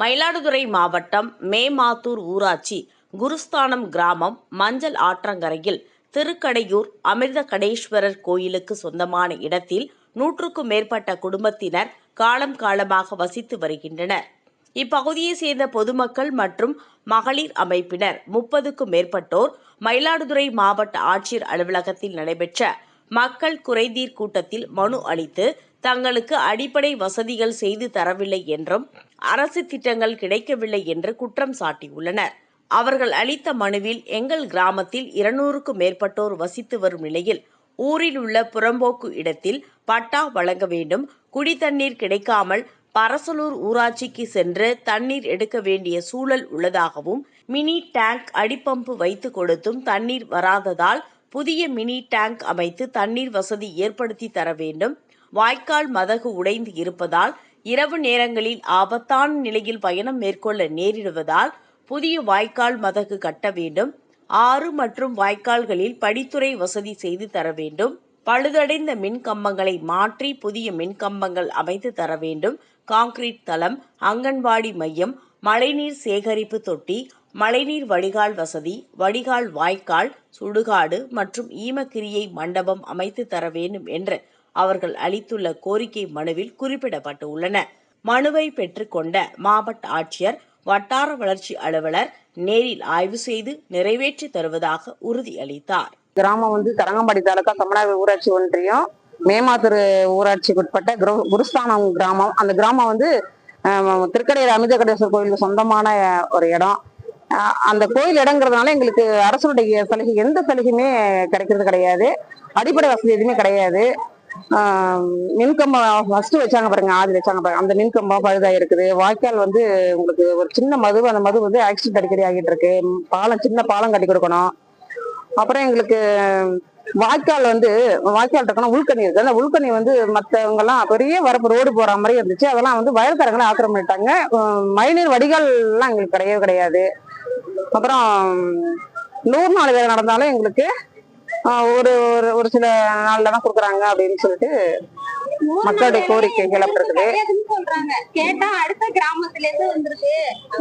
மயிலாடுதுறை மாவட்டம் மேமாத்தூர் ஊராட்சி குருஸ்தானம் கிராமம் மஞ்சள் ஆற்றங்கரையில் திருக்கடையூர் அமிர்த கடேஸ்வரர் கோயிலுக்கு சொந்தமான இடத்தில் நூற்றுக்கும் மேற்பட்ட குடும்பத்தினர் காலம் காலமாக வசித்து வருகின்றனர். இப்பகுதியை சேர்ந்த பொதுமக்கள் மற்றும் மகளிர் அமைப்பினர் முப்பதுக்கும் மேற்பட்டோர் மயிலாடுதுறை மாவட்ட ஆட்சியர் அலுவலகத்தில் நடைபெற்ற மக்கள் குறைதீர் கூட்டத்தில் மனு அளித்து தங்களுக்கு அடிப்படை வசதிகள் செய்து தரவில்லை என்றும் அரசு திட்டங்கள் கிடைக்கவில்லை என்று குற்றம் சாட்டியுள்ளனர். அவர்கள் அளித்த மனுவில் எங்கள் கிராமத்தில் இருநூறுக்கும் மேற்பட்டோர் வசித்து வரும் நிலையில் ஊரில் உள்ள புறம்போக்கு இடத்தில் பட்டா வழங்க வேண்டும் குடித்தண்ணீர் கிடைக்காமல் பரசலூர் ஊராட்சிக்கு சென்று தண்ணீர் எடுக்க வேண்டிய சூழல் உள்ளதாகவும் மினி டேங்க் அடிப்பம்பு வைத்து கொடுத்தும் தண்ணீர் வராததால் புதிய மினி டேங்க் அமைத்து தண்ணீர் வசதி ஏற்படுத்தி தர வேண்டும். வாய்க்கால் மதகு உடைந்து இருப்பதால் இரவு நேரங்களில் ஆபத்தான நிலையில் பயணம் மேற்கொள்ள நேரிடுவதால் புதிய வாய்க்கால் மதகு கட்ட வேண்டும். ஆறு மற்றும் வாய்க்கால்களில் படித்துறை வசதி செய்து தர வேண்டும். பழுதடைந்த மின் கம்பங்களை மாற்றி புதிய மின் கம்பங்கள் அமைத்து தர வேண்டும். கான்கிரீட் தளம் அங்கன்வாடி மையம் மழைநீர் சேகரிப்பு தொட்டி மழைநீர் வடிகால் வசதி வடிகால் வாய்க்கால் சுடுகாடு மற்றும் ஈமக்கிரியை மண்டபம் அமைத்து தர வேண்டும் என்று அவர்கள் அளித்துள்ள கோரிக்கை மனுவில் குறிப்பிடப்பட்டுள்ளன. மனுவை பெற்றுக்கொண்ட மாவட்ட ஆட்சியர் வட்டார வளர்ச்சி அலுவலர் நேரில் ஆய்வு செய்து நிறைவேற்றி தருவதாக உறுதியளித்தார். கிராமம் வந்து தரங்கம்பாடி தாலுகா தமிழக ஊராட்சி ஒன்றியம் மேமாத்தூர் ஊராட்சிக்கு உட்பட்ட குருஸ்தானம் கிராமம். அந்த கிராமம் வந்து திருக்கடையில் அமிர்த கடேஸ்வர் கோயிலுக்கு சொந்தமான ஒரு இடம். அந்த கோயில் இடங்கிறதுனால எங்களுக்கு அரசுடைய சலுகை எந்த சலுகையுமே கிடைக்கிறது கிடையாது. அடிப்படை வசதி எதுவுமே கிடையாது. மின்கம்பம் ஃபர்ஸ்ட் வச்சாங்க பாருங்க ஆதி வச்சாங்க பாருங்க. அந்த மின்கம்பம் பழுதா இருக்குது. வாய்க்கால் வந்து உங்களுக்கு ஒரு சின்ன மது அந்த மது வந்து ஆக்சிடென்ட் அடிக்கடி ஆகிட்டு இருக்கு. பாலம் சின்ன பாலம் கட்டி கொடுக்கணும். அப்புறம் எங்களுக்கு வாய்க்கால் வந்து வாய்க்கால் இருக்கணும் உள்கனி இருக்கு. அந்த உள்கனி வந்து மற்றவங்கெல்லாம் பெரிய வரப்பு ரோடு போற மாதிரி இருந்துச்சு. அதெல்லாம் வந்து வயல்காரங்களை ஆக்கிரமிட்டாங்க பண்ணிட்டாங்க மழைநீர் வடிகால் எல்லாம் எங்களுக்கு கிடையவே கிடையாது. அப்புறம் நூறு நாள் வேலை நடந்தாலும் எங்களுக்கு ஒரு ஒரு ஒரு சில நாள்ல தான் கொடுக்குறாங்க அப்படின்னு சொல்லிட்டு மக்களுடைய கிடையாதுன்னு சொல்றாங்க. கேட்டா அடுத்த கிராமத்துல இருந்து வந்திருக்கு.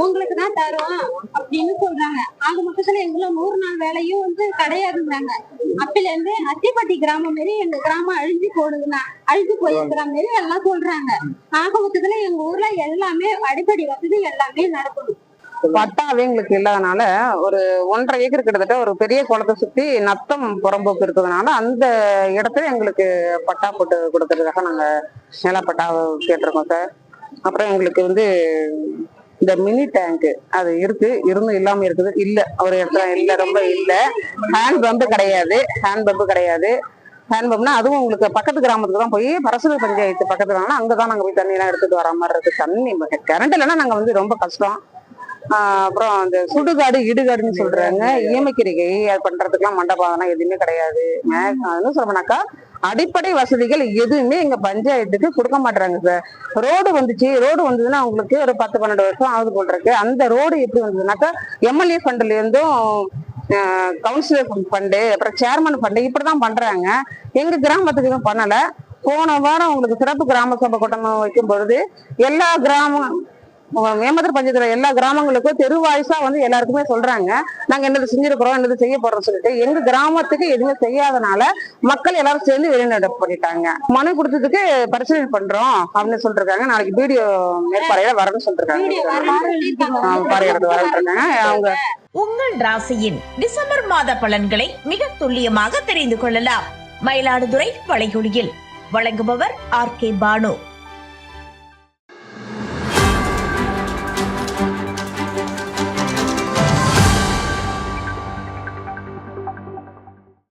உங்களுக்கு தான் தரும் அப்படின்னு சொல்றாங்க. ஆக மொத்தத்துல எங்களை நூறு நாள் வேலையும் வந்து கிடையாதுங்கிறாங்க. அப்பில இருந்து அத்திப்பட்டி கிராமம் மாரி எங்க கிராமம் அழிஞ்சு போடுதுன்னா அழிஞ்சு போயிருக்கிற மாரி எல்லாம் சொல்றாங்க. ஆக மொத்தத்துல எங்க ஊர்ல எல்லாமே அடிப்படை வசதி எல்லாமே நடக்கணும். பட்டாவே எங்களுக்கு இல்லாதனால ஒரு ஒன்றரை ஏக்கர் கிட்டத்தட்ட ஒரு பெரிய குளத்தை சுத்தி நத்தம் புறம்போக்கு இருக்கிறதுனால அந்த இடத்துல எங்களுக்கு பட்டா போட்டு கொடுக்கறதுக்காக நாங்க நிலப்பட்டா கேட்டிருக்கோம் சார். அப்புறம் எங்களுக்கு வந்து இந்த மினி டேங்க் அது இருக்கு. இருந்தும் இல்லாம இருக்குது. இல்ல. ஒரு இடத்துல இல்ல. ரொம்ப இல்ல. ஹேண்ட் பம்பு கிடையாது. ஹேண்ட் பம்பு கிடையாது. ஹேண்ட் பம்ப்னா அதுவும் உங்களுக்கு பக்கத்து கிராமத்துக்கு தான் போய் பரசுர பஞ்சாயத்து பக்கத்துல அங்கதான் நாங்க போய் தண்ணி எல்லாம் எடுத்துட்டு வர மாதிரி இருக்கு. தண்ணி கரண்ட் இல்லைன்னா நாங்க வந்து ரொம்ப கஷ்டம். அப்புறம் அந்த சுடுகாடு இடுகாடுன்னு சொல்றாங்க. ஈமக்கிரிகை அது பண்றதுக்குலாம் மண்டபம் அதெல்லாம் எதுவுமே கிடையாது. சொல்லப்போனாக்கா அடிப்படை வசதிகள் எதுவுமே எங்க பஞ்சாயத்துக்கு கொடுக்க மாட்டாங்க சார் ரோடு வந்துச்சு. ரோடு வந்ததுன்னா உங்களுக்கு ஒரு பத்து பன்னெண்டு வருஷம் ஆகுது போல் இருக்கு. அந்த ரோடு எப்படி வந்ததுனாக்கா எம்எல்ஏ ஃபண்ட்ல இருந்தும் கவுன்சிலர் ஃபண்டு அப்புறம் சேர்மன் ஃபண்டு இப்படிதான் பண்றாங்க. எங்க கிராமத்துக்கு எதுவும் பண்ணல. போன வாரம் உங்களுக்கு சிறப்பு கிராம சபை கூட்டம் வைக்கும் பொழுது எல்லா கிராமம் மேமதர் பஞ்சாயத்துல எல்லா கிராமங்களுக்கும் தெரு வாய்ஸா வந்து எல்லாருக்குமே சொல்றாங்க. நாங்க என்னது செஞ்சிருக்கிறோம் என்னது செய்ய போறோம் சொல்லிட்டு எங்க கிராமத்துக்கு எதுவுமே செய்யாதனால மக்கள் எல்லாரும் சேர்ந்து வெளிநடப்பு பண்ணிட்டாங்க. மனு கொடுத்ததுக்கு பரிசீலனை பண்றோம் அப்படின்னு சொல்லிருக்காங்க. நாளைக்கு வீடியோ மேற்பார்வையில வரணும்னு சொல்லிருக்காங்க. அவங்க உங்கள் ராசியின் டிசம்பர் மாத பலன்களை மிக துல்லியமாக தெரிந்து கொள்ளலாம். மயிலாடுதுறை வளைகுடியில் வழங்குபவர் ஆர் கே பானு.